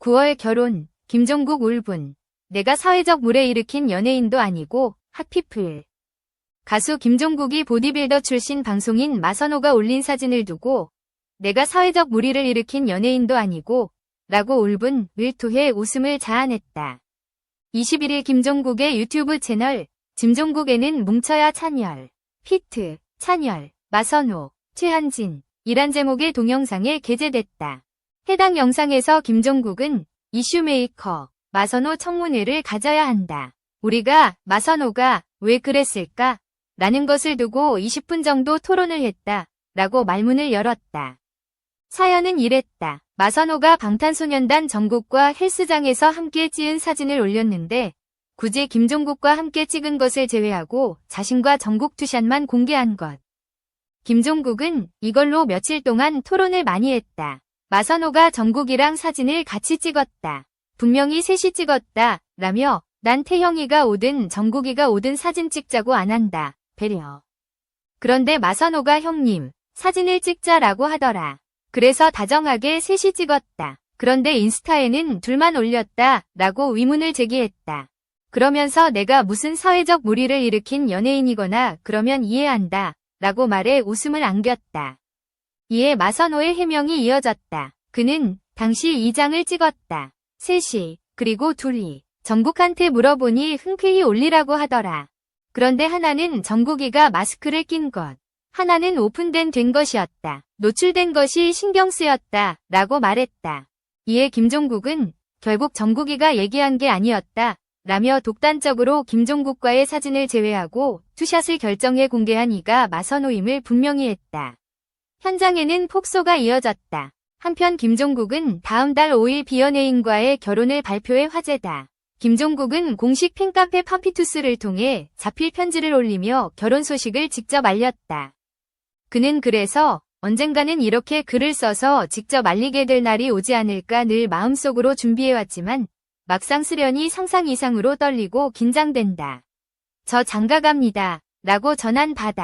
9월 결혼, 김종국 울분. 내가 사회적 물에 일으킨 연예인도 아니고 핫피플. 가수 김종국이 보디빌더 출신 방송인 마선호가 올린 사진을 두고 내가 사회적 물의를 일으킨 연예인도 아니고 라고 울분, 을토해 웃음을 자아냈다. 21일 김종국의 유튜브 채널 짐종국에는 뭉쳐야 찬열, 히트, 찬열, 마선호, 최한진 이란 제목의 동영상에 게재됐다. 해당 영상에서 김종국은 이슈메이커, 마선호 청문회를 가져야 한다. 우리가 마선호가 왜 그랬을까? 라는 것을 두고 20분 정도 토론을 했다. 라고 말문을 열었다. 사연은 이랬다. 마선호가 방탄소년단 정국과 헬스장에서 함께 찍은 사진을 올렸는데 굳이 김종국과 함께 찍은 것을 제외하고 자신과 정국 투샷만 공개한 것. 김종국은 이걸로 며칠 동안 토론을 많이 했다. 마선호가 정국이랑 사진을 같이 찍었다. 분명히 셋이 찍었다. 라며 난 태형이가 오든 정국이가 오든 사진 찍자고 안 한다. 배려. 그런데 마선호가 형님, 사진을 찍자라고 하더라. 그래서 다정하게 셋이 찍었다. 그런데 인스타에는 둘만 올렸다. 라고 의문을 제기했다. 그러면서 내가 무슨 사회적 무리를 일으킨 연예인이거나 그러면 이해한다. 라고 말해 웃음을 안겼다. 이에 마선호의 해명이 이어졌다. 그는 당시 2장을 찍었다. 셋이, 그리고 둘이. 정국한테 물어보니 흔쾌히 올리라고 하더라. 그런데 하나는 정국이가 마스크를 낀 것. 하나는 오픈된 된 것이었다. 노출된 것이 신경 쓰였다. 라고 말했다. 이에 김종국은 결국 정국이가 얘기한 게 아니었다. 라며 독단적으로 김종국과의 사진을 제외하고 투샷을 결정해 공개한 이가 마선호임을 분명히 했다. 현장에는 폭소가 이어졌다. 한편 김종국은 다음 달 5일 비연예인과의 결혼을 발표해 화제다. 김종국은 공식 팬카페 팜피투스를 통해 자필 편지를 올리며 결혼 소식을 직접 알렸다. 그는 그래서 언젠가는 이렇게 글을 써서 직접 알리게 될 날이 오지 않을까 늘 마음속으로 준비해왔지만 막상 쓰려니 상상 이상으로 떨리고 긴장된다. 저 장가갑니다. 라고 전한 바다.